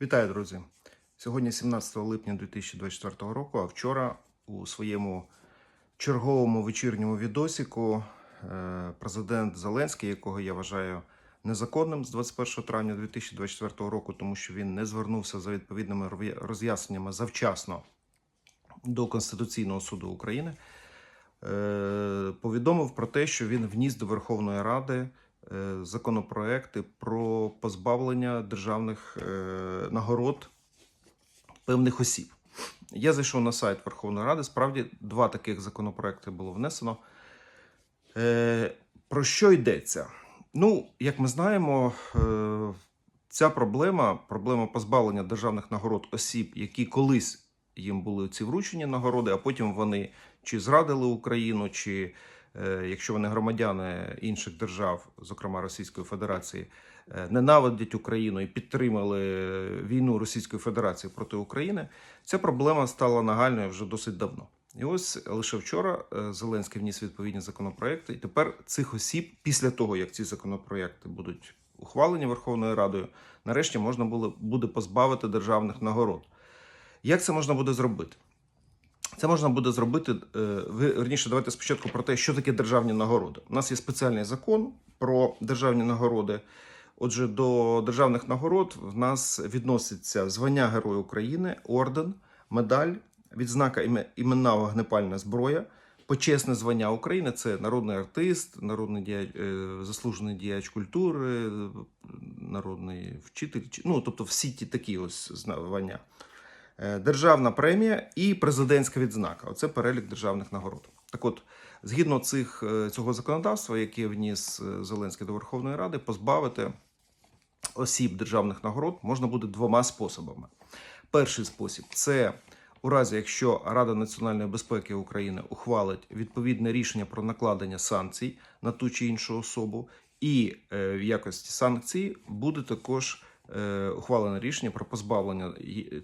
Вітаю, друзі! Сьогодні 17 липня 2024 року, а вчора у своєму черговому вечірньому відосіку е, президент Зеленський, якого я вважаю незаконним з 21 травня 2024 року, тому що він не звернувся за відповідними роз'ясненнями завчасно до Конституційного суду України, е, повідомив про те, що він вніс до Верховної Ради законопроекти про позбавлення державних е, нагород певних осіб. Я зайшов на сайт Верховної Ради. Справді, два таких законопроекти було внесено. Е, Про що йдеться? Ну, як ми знаємо, е, ця проблема, проблема позбавлення державних нагород осіб, які колись їм були ці вручені нагороди, а потім вони чи зрадили Україну, чи е, якщо вони громадяни інших держав, зокрема Російської Федерації, е, ненавидять Україну і підтримали війну Російської Федерації проти України, ця проблема стала нагальною вже досить давно. І ось лише вчора е, Зеленський вніс відповідні законопроекти, і тепер цих осіб, після того як ці законопроекти будуть ухвалені Верховною Радою, нарешті можна буде позбавити державних нагород. Як це можна буде зробити? Це можна буде зробити е, ви верніше. Давайте спочатку про те, що таке державні нагороди. У нас є спеціальний закон про державні нагороди. Отже, до державних нагород в нас відноситься звання Героя України, орден, медаль, відзнака іменна вогнепальна зброя, почесне звання України це народний артист, народний діяч, е, заслужений діяч культури, народний вчитель. Ну, тобто всі ті такі ось звання. Е, Державна премія і президентська відзнака. Оце перелік державних нагород. Так от, згідно цих, е, цього законодавства, яке вніс е, Зеленський до Верховної Ради, позбавити осіб державних нагород можна буде двома способами. Перший спосіб це у разі, якщо Рада національної безпеки України ухвалить відповідне рішення про накладення санкцій на ту чи іншу особу, і в якості санкцій буде також ухвалене рішення про позбавлення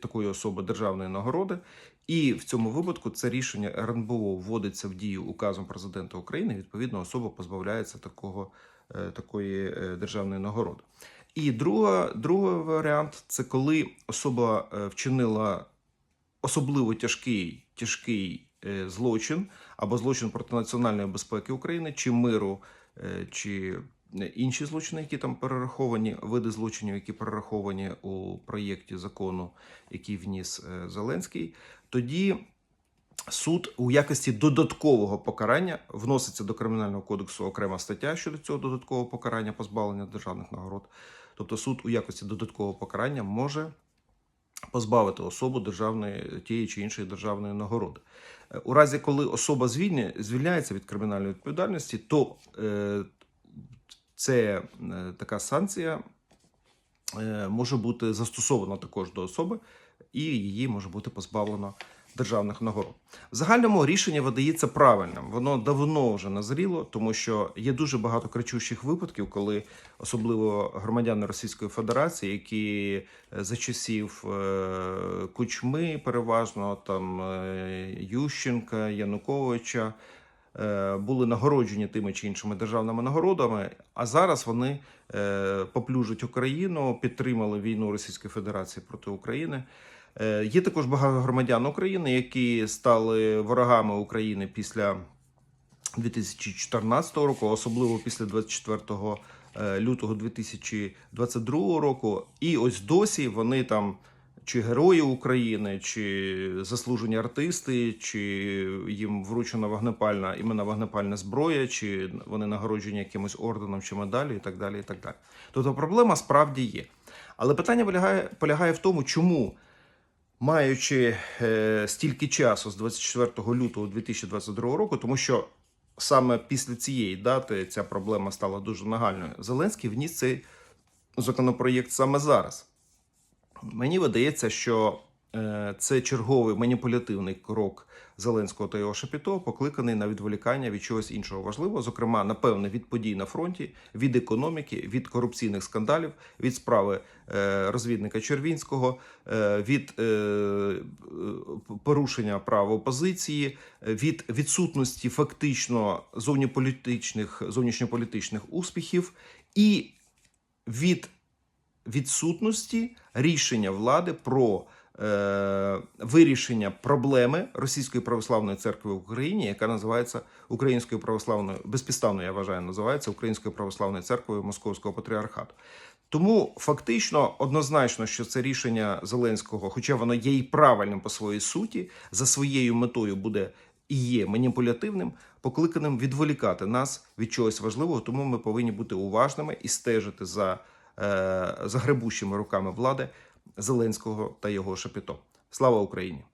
такої особи державної нагороди. І в цьому випадку це рішення РНБО вводиться в дію указом президента України. Відповідно, особа позбавляється такого, е, такої е, державної нагороди. І друга, другий варіант це коли особа е, вчинила особливо тяжкий, тяжкий е, злочин або злочин проти національної безпеки України, чи миру, е, чи е, інші злочини, які там перераховані, види злочинів, які перераховані у проєкті закону, який вніс е, Зеленський, тоді. Суд у якості додаткового покарання вноситься до кримінального кодексу окрема стаття щодо цього додаткового покарання позбавлення державних нагород. Тобто суд у якості додаткового покарання може позбавити особу державної тієї чи іншої державної нагороди. Е, У разі, коли особа звільня, звільняється від кримінальної відповідальності, то е, це е, така санкція е, може бути застосована також до особи, і її може бути позбавлено державних нагород. В загальному рішення видається правильним. Воно давно вже назріло, тому що є дуже багато кричущих випадків, коли особливо громадяни Російської Федерації, які е, за часів Кучми, переважно там Ющенка, Януковича. Е, Були нагороджені тими чи іншими державними нагородами, а зараз вони е, поплюжать Україну, підтримали війну Російської Федерації проти України. Е, Є також багато громадян України, які стали ворогами України після 2014 року, особливо після 24 е, лютого 2022 року. І ось досі вони там. Чи герої України, чи заслужені артисти, чи їм вручена вогнепальна імена вогнепальна зброя, чи вони нагороджені якимось орденом чи медаллю, і так далі. і так далі. Тобто проблема справді є. Але питання полягає, полягає в тому, чому маючи е, стільки часу з 24 лютого 2022 року, тому що саме після цієї дати ця проблема стала дуже нагальною. Зеленський вніс цей законопроєкт саме зараз. Мені видається, що е, це черговий маніпулятивний крок Зеленського та його Шапіто, покликаний на відволікання від чогось іншого важливого, зокрема, напевне, від подій на фронті, від економіки, від корупційних скандалів, від справи е, розвідника Червінського, е, від порушення прав опозиції, від відсутності фактично зовньополітичних, зовнішньополітичних успіхів і від відсутності рішення влади про е, вирішення проблеми Російської православної церкви в Україні, яка називається Українською православною, безпідставно я вважаю, називається Українською православною церквою Московського патріархату. Тому фактично однозначно, що це рішення Зеленського, хоча воно є і правильним по своїй суті, за своєю метою буде і є маніпулятивним, покликаним відволікати нас від чогось важливого. Тому ми повинні бути уважними і стежити за, е, за гребущими руками влади Зеленського та його шапіто. Слава Україні!